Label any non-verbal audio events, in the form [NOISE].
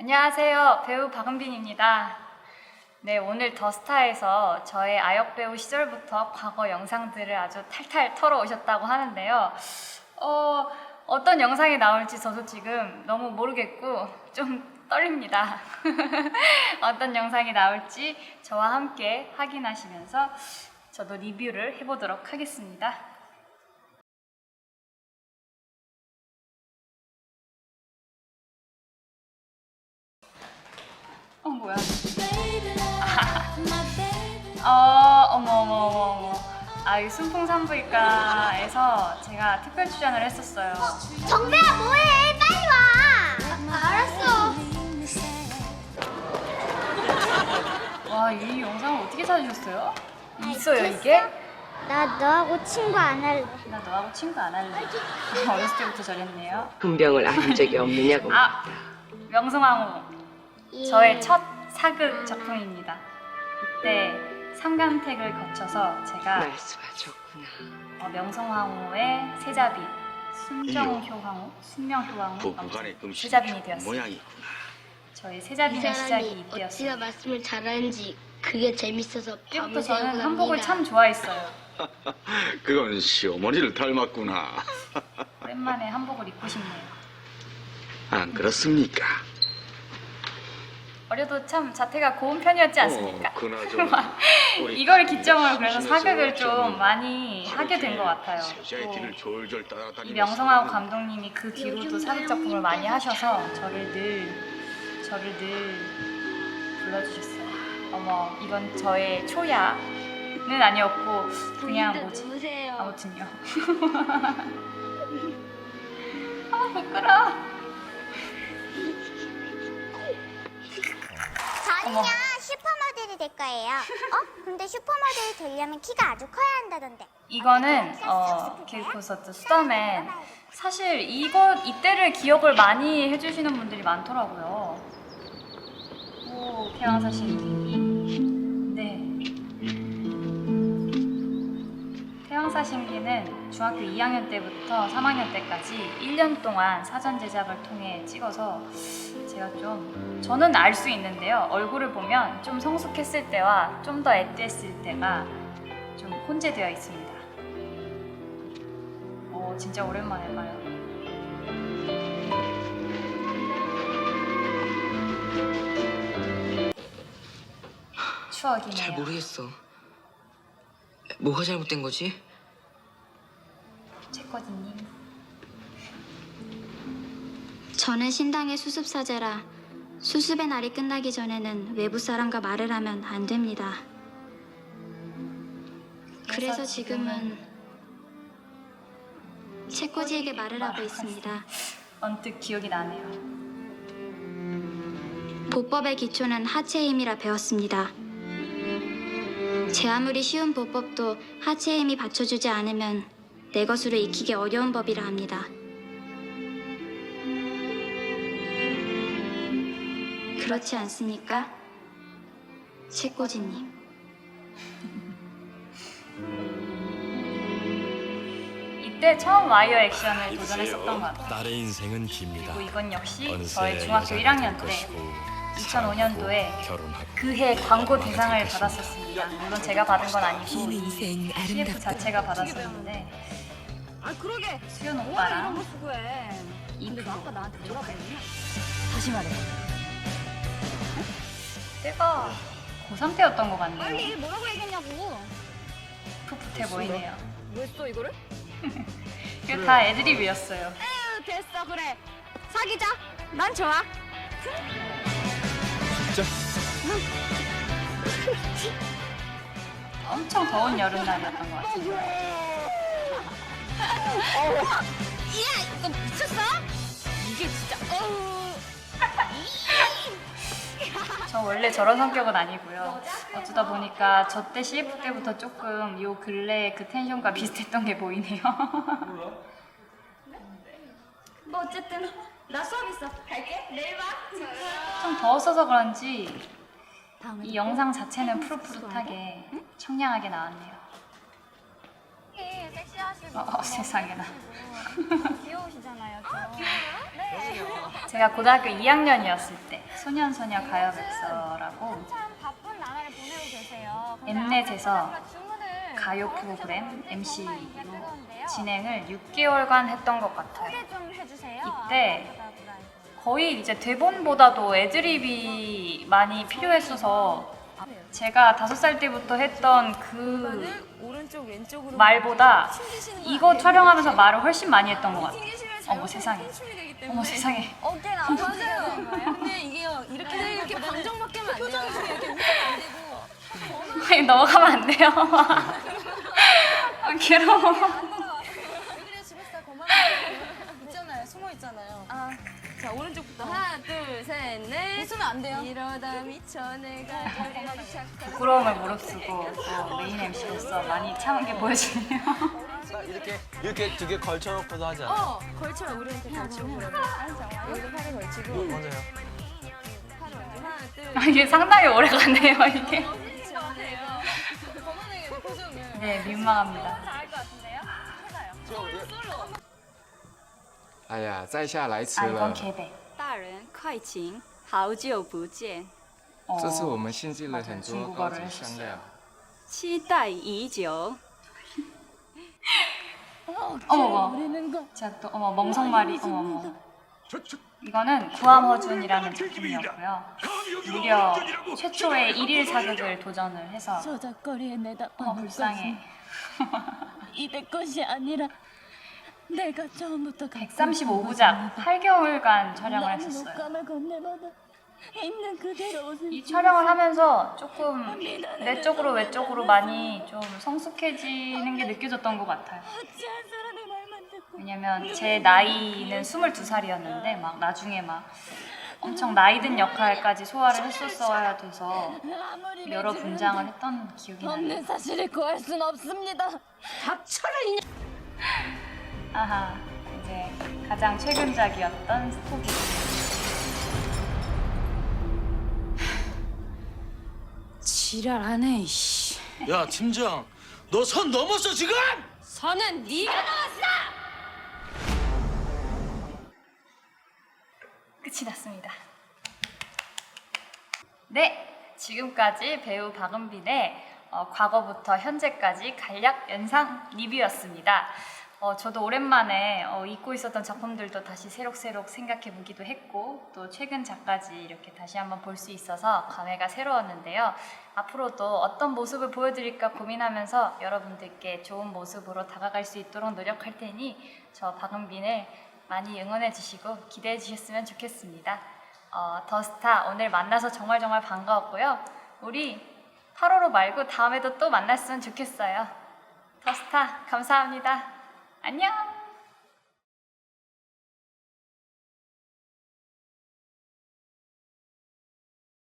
안녕하세요. 배우 박은빈입니다. 네, 오늘 더스타에서 저의 아역 배우 시절부터 과거 영상들을 아주 탈탈 털어 오셨다고 하는데요. 어, 어떤 영상이 나올지 저도 지금 너무 모르겠고 좀 떨립니다. [LAUGHS] 어떤 영상이 나올지 저와 함께 확인하시면서 저도 리뷰를 해보도록 하겠습니다. 뭐야? [LAUGHS] 어, 어머, 어머, 어머, 어머. 아, 이 순풍산부인과에서 제가 특별 출연을 했었어요. 정배야 뭐해? 빨리 와. 아, 알았어. 와, 이 영상을 어떻게 찾으셨어요? 아, 있어요? 이게? 나 너하고 친구 안 할래. 나 너하고 친구 안 할래. 어렸을 때부터 저랬네요. 훈병을 앓은 적이 없느냐고 아, 명성황후. 예. 저의 첫 사극 작품입니다. 이때 삼간택을 거쳐서 제가 말수가 어, 명성황후의 세자비, 순정효 황후, 순명효 황후, 부부간의 아무튼 금식이 세자빈이 좋은 되었어요. 모양이구나. 저의 이 세자빈의 시작이 사람이 이때였어요. 어찌나 말씀을 잘하는지 그게 재밌어서 그때부터 밤을 저는 새우고 한복을 납니다. 참 좋아했어요. [LAUGHS] 그건 시어머니를 닮았구나. 오랜만에 한복을 입고 싶네요. 안 그렇습니까? 어려도 참 자태가 고운 편이었지 않습니까? 어, 그나저나 [LAUGHS] 이걸 기점으로 그래서 사극을 좀 많이 하게 된 것 같아요. 또 이 명성하고 감독님이 그 뒤로도 사극 작품을 많이 하셔서 저를 늘 저를 늘 불러주셨어요. 어머 이건 저의 초야는 아니었고 그냥 뭐지? 아무튼요. [LAUGHS] 아 부끄러. 어머. 슈퍼모델이 될 거예요. 어? 근데 슈퍼모델이 되려면 키가 아주 커야 한다던데. 이거는 어 길코서트 수다맨 사실 이거 이때를 기억을 많이 해주시는 분들이 많더라고요. 오 태양사 신기. 네. 사 신기는 중학교 2학년 때부터 3학년 때까지 1년 동안 사전 제작을 통해 찍어서 제가 좀 저는 알 수 있는데요. 얼굴을 보면 좀 성숙했을 때와 좀더 앳됐을 때가 좀 혼재되어 있습니다. 오, 진짜 오랜만에 봐요. 추억이네요. 잘 모르겠어. 뭐가 잘못된 거지? 채권이님. 저는 신당의 수습사제라 수습의 날이 끝나기 전에는 외부 사람과 말을 하면 안 됩니다. 그래서 지금은 채꼬지에게 말을 하고 있습니다. 언뜻 기억이 나네요. 보법의 기초는 하체의 힘이라 배웠습니다. 제 아무리 쉬운 보법도 하체의 힘이 받쳐주지 않으면 내 것으로 익히기 어려운 법이라 합니다. 그렇지 않습니까? 채꼬지님. [LAUGHS] 이때 처음 와이어 액션을 도전했었던 것 같아요. 딸의 인생은 깁니다. 그리고 이건 역시 저의 중학교 여자가 1학년 될때 것이고, 2005년도에 사랑하고 결혼하고 그해 광고 대상을. 받았었습니다. 물론 제가 받은 건 아니고 이 CF 자체가 받았었는데 아 그러게 수현 뭐야 이런 거 수고해 이 근데 너 아까 나한테 뭐라고 했냐? 다시 말해. 때가 고3 때였던 것 같네요. 빨리 뭐라고 얘기했냐고 풋풋해 보이네요. 뭐 했어 이거를? [LAUGHS] 이거 다 애드립이었어요. 에휴 됐어 그래 사귀자 난 좋아 엄청 더운 여름날이었던 것 같아요. 이야 이거 미쳤어? 이게 진짜 어우 저 원래 저런 성격은 아니고요. 어쩌다 보니까 저 때 CF 때부터 조금 요 근래 그 텐션과 비슷했던 게 보이네요. 뭐 어쨌든 나 수업 있어. 갈게. 내일 봐. 좀 더웠어서 그런지 이 영상 자체는 푸릇푸릇하게 청량하게 나왔네요. 섹시하시고 어, 어, 세상에나. [LAUGHS] 귀여우시잖아요 좀. 네 제가 고등학교 2학년이었을 때 소년소녀 가요백서라고 참 바쁜 나날을 보내고 계세요. 엠넷에서 가요 프로그램 MC로 진행을 6개월간 했던 것 같아요. 소개 좀 해주세요. 이때 거의 이제 대본보다도 애드립이 많이 필요했어서 제가 다섯 살 때부터 했던 그 말보다 이거 촬영하면서 말을 훨씬 많이 했던 것 같아요. 어머 세상에. 어머 세상에. 어깨 나와주세요. 근데 이게요 이렇게 이렇게 방정밖에 하면 안 돼요. 이렇게 웃으면 안 되고. 아니 넘어가면 안 돼요. 아, 괴로워. 그래 집에서 다 거만하게 있잖아요. 숨어 있잖아요. 아. 자 오른쪽부터 하나 둘 셋 넷. 웃으면 안 돼요. 이러다 미쳐 내가 착한 부끄러움을 무릅쓰고 또 메인 MC로서 많이 참게 보여주네요. 이렇게 이렇게 두 개 걸쳐놓고도 하지 않아요? 어 걸쳐요 우리한테 걸치고 그러면 여기도 팔을 걸치고. 먼저요. 팔을 먼저 하나 둘 아, 이게 상당히 오래 가네요 이게. 미쳐 내가 거만하게 표정을 네 민망합니다. 哎呀，在下来迟 아 了 이건 。 개배. 大人快请好久不见 어, 这次我们新进了很 맞아요 多高 중국어를 级香料。期待已久 [LAUGHS] 어머머. 제가 또 어머 멍석말이 어머머. 이거는 구암허준이라는 작품이었고요. 무려 최초의 일일 사극을 도전을 해서 저작거리에 내다 어머 불쌍해. 이내 것이 아니라 내가 처음부터 135부작 8개월간 촬영을 했었어요. 있는 그대로 이 촬영을 하면서 조금 내 쪽으로 외쪽으로 많이 좀 성숙해지는 게 느껴졌던 것 같아요. 어찌한 사람의 말만 듣고 왜냐면 제 나이는 22살이었는데 막 나중에 막 엄청 나이든 역할까지 소화를 했었어야 돼서 아무리 여러 매질을 분장을 했던 기억이 나요. 없는 사실을 구할 순 없습니다 아하, 이제 가장 최근작이었던 스토리. 지랄 안해 이씨 야 팀장, 너 선 넘었어 지금? 선은 네가 끝이 났습니다. 네, 지금까지 배우 박은빈의 어, 과거부터 현재까지 간략 연상 리뷰였습니다. 어, 저도 오랜만에 어, 잊고 있었던 작품들도 다시 새록새록 생각해 보기도 했고 또 최근 작까지 이렇게 다시 한번 볼 수 있어서 감회가 새로웠는데요. 앞으로도 어떤 모습을 보여드릴까 고민하면서 여러분들께 좋은 모습으로 다가갈 수 있도록 노력할 테니 저 박은빈을 많이 응원해 주시고 기대해 주셨으면 좋겠습니다. 어, 더스타 오늘 만나서 정말 정말 반가웠고요. 우리 8호로 말고 다음에도 또 만났으면 좋겠어요. 더스타 감사합니다. 안녕.